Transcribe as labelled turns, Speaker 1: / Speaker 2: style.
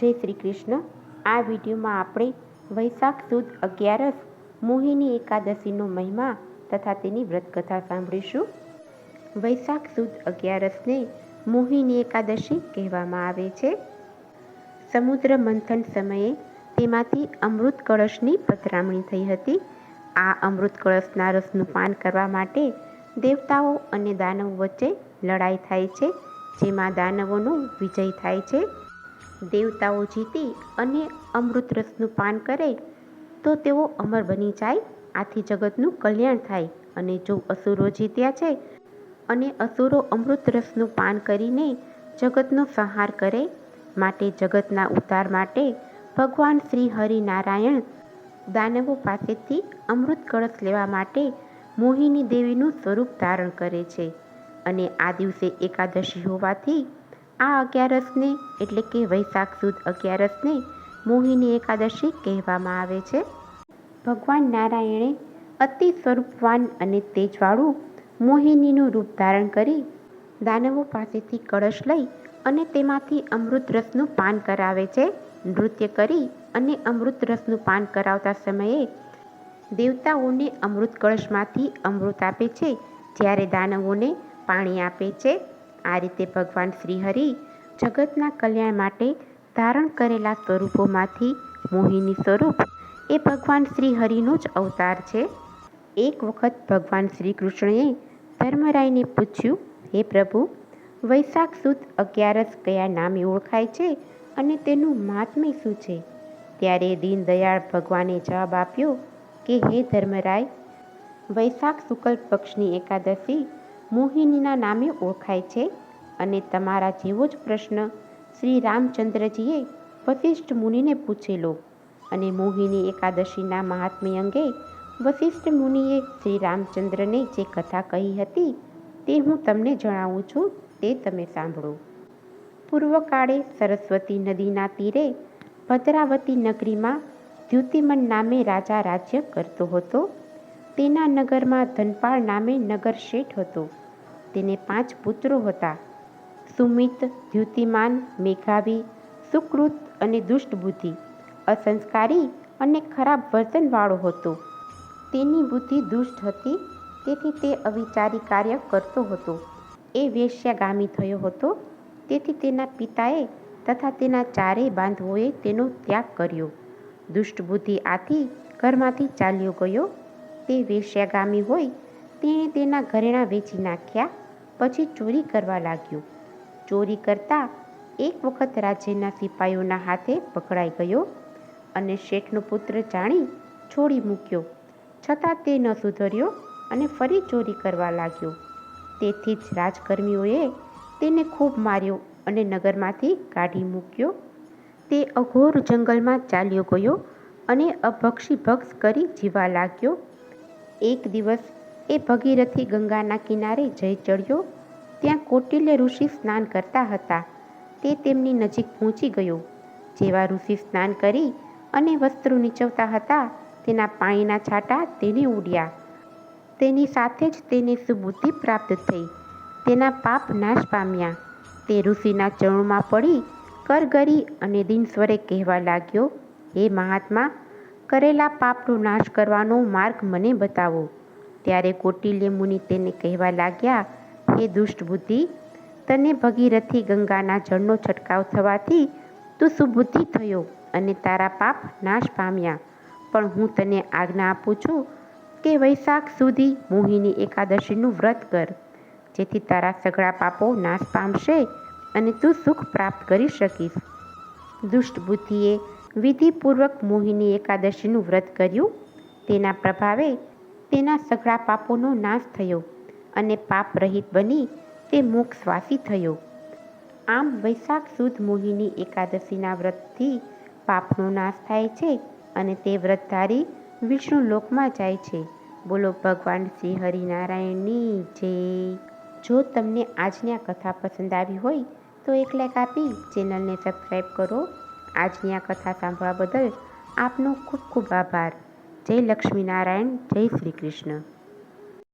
Speaker 1: જય શ્રી કૃષ્ણ. આ વિડીયોમાં આપણે વૈશાખ સુદ અગિયારસ મોહિની એકાદશીનો મહિમા તથા તેની વ્રતકથા સાંભળીશું. વૈશાખ સુદ અગિયારસને મોહિની એકાદશી કહેવામાં આવે છે. સમુદ્ર મંથન સમયે તેમાંથી અમૃત કળશની પધરામણી થઈ હતી. આ અમૃત કળશના રસનું પાન કરવા માટે દેવતાઓ અને દાનવ વચ્ચે લડાઈ થાય છે, જેમાં દાનવોનો વિજય થાય છે. દેવતાઓ જીતી અને અમૃત રસનું પાન કરે, તો તેઓ અમર બની જાય, આથી જગતનું કલ્યાણ થાય. અને જો અસુરો જીત્યા છે અને અસુરો અમૃત રસનું પાન કરીને જગતનો સંહાર કરે, માટે જગતના ઉદ્ધાર માટે ભગવાન શ્રી હરિનારાયણ દાનવો પાસેથી અમૃત કળશ લેવા માટે મોહિની દેવીનું સ્વરૂપ ધારણ કરે છે. અને આ દિવસે એકાદશી હોવાથી આ અગિયારસને, એટલે કે વૈશાખ સુદ અગિયારસને, મોહિની એકાદશી કહેવામાં આવે છે. ભગવાન નારાયણે અતિ સ્વરૂપવાન અને તેજવાળું મોહિનીનું રૂપ ધારણ કરી દાનવો પાસેથી કળશ લઈ અને તેમાંથી અમૃત રસનું પાન કરાવે છે. નૃત્ય કરી અને અમૃત રસનું પાન કરાવતા સમયે દેવતાઓને અમૃત કળશમાંથી અમૃત આપે છે, જ્યારે દાનવોને પાણી આપે છે. આ રીતે ભગવાન શ્રીહરિ જગતના કલ્યાણ માટે ધારણ કરેલા સ્વરૂપોમાંથી મોહિની સ્વરૂપ એ ભગવાન શ્રીહરિનો જ અવતાર છે. એક વખત ભગવાન શ્રી કૃષ્ણએ ધર્મરાયને પૂછ્યું, હે પ્રભુ, વૈશાખ સુદ અગિયારસ કયા નામે ઓળખાય છે અને તેનું મહાત્મ્ય શું છે? ત્યારે દીનદયાળ ભગવાને જવાબ આપ્યો કે, હે ધર્મરાય, વૈશાખ શુક્લ પક્ષની એકાદશી મોહિનીના નામે ઓળખાય છે અને તમારા જેવો જ પ્રશ્ન શ્રી રામચંદ્રજીએ વશિષ્ઠ મુનિને પૂછેલો અને મોહિની એકાદશીના મહાત્મ્ય અંગે વશિષ્ઠ મુનિએ શ્રી રામચંદ્રને જે કથા કહી હતી તે હું તમને જણાવું છું, તે તમે સાંભળો. પૂર્વકાળે સરસ્વતી નદીના તીરે ભદ્રાવતી નગરીમાં દ્યુતિમન નામે રાજા રાજ્ય કરતો હતો. તેના નગરમાં ધનપાળ નામે નગર શેઠ હતો. તેને પાંચ પુત્રો હતા. સુમિત દ્યુતિમાન મેઘાવી, સુકૃત અને દુષ્ટબુદ્ધિ. અસંસ્કારી અને ખરાબ વર્તનવાળો હતો. તેની બુદ્ધિ દુષ્ટ હતી, તેથી તે અવિચારી કાર્ય કરતો હતો. એ વેશ્યાગામી થયો હતો, તેથી તેના પિતાએ તથા તેના ચારેય બાંધવોએ તેનો ત્યાગ કર્યો. દુષ્ટબુદ્ધિ આથી ઘરમાંથી ચાલ્યો ગયો તે વેશ્યાગામી હોય, તેણે તેના ઘરેણાં વેચી નાખ્યા, પછી ચોરી કરવા લાગ્યો. ચોરી કરતા એક વખત રાજ્યના સિપાઈઓના હાથે પકડાઈ ગયો અને શેઠનો પુત્ર જાણી છોડી મૂક્યો. છતાં તે ન સુધર્યો અને ફરી ચોરી કરવા લાગ્યો. તેથી જ રાજકર્મીઓએ તેને ખૂબ માર્યો અને નગરમાંથી કાઢી મૂક્યો. તે અઘોર જંગલમાં ચાલ્યો ગયો અને અભક્ષી ભક્ષ કરી જીવા લાગ્યો. એક દિવસ એ ભગીરથી ગંગાના કિનારે જઈ ચડ્યો. ત્યાં કોટિલ્ય ઋષિ સ્નાન કરતા હતા. તે તેમની નજીક પહોંચી ગયો. જેવા ઋષિ સ્નાન કરી અને વસ્ત્રો નીચવતા હતા, તેના પાણીના છાંટા તેને ઉડ્યા. તેની સાથે જ તેને સુબુદ્ધિ પ્રાપ્ત થઈ. તેના પાપ નાશ પામ્યા. તે ઋષિના ચરણોમાં પડી, કરગરી અને દિનસ્વરે કહેવા લાગ્યો, હે મહાત્મા કરેલા પાપનો નાશ કરવાનો માર્ગ મને બતાવો. ત્યારે કોટિલ્ય મુનિ તેને કહેવા લાગ્યા, હે દુષ્ટ બુદ્ધિ તને ભગીરથી ગંગાના જળનો છંટકાવ થવાથી તું સુબુદ્ધિ થયો અને તારા પાપ નાશ પામ્યા. પણ હું તને આજ્ઞા આપું છું કે વૈશાખ સુધી મોહિની એકાદશીનું વ્રત કર, જેથી તારા સઘળા પાપો નાશ પામશે અને તું સુખ પ્રાપ્ત કરી શકીશ. દુષ્ટ બુદ્ધિએ વિધિપૂર્વક મોહિની એકાદશીનું વ્રત કર્યું. તેના પ્રભાવે તેના સઘળા પાપોનો નાશ થયો અને પાપ રહિત બની તે મોક્ષવાસી થયો. આમ વૈશાખ સુદ મોહિની એકાદશીના વ્રતથી પાપનો નાશ થાય છે અને તે વ્રતધારી વિષ્ણુ લોકમાં જાય છે. બોલો ભગવાન શ્રી હરિનારાયણની જય. જો તમને આજની આ કથા પસંદ આવી હોય તો એક લાઈક આપી ચેનલને સબસ્ક્રાઈબ કરો. આજની આ કથા સાંભળવા બદલ આપનો ખૂબ ખૂબ આભાર. જય લક્ષ્મીનારાયણ જય શ્રી કૃષ્ણ.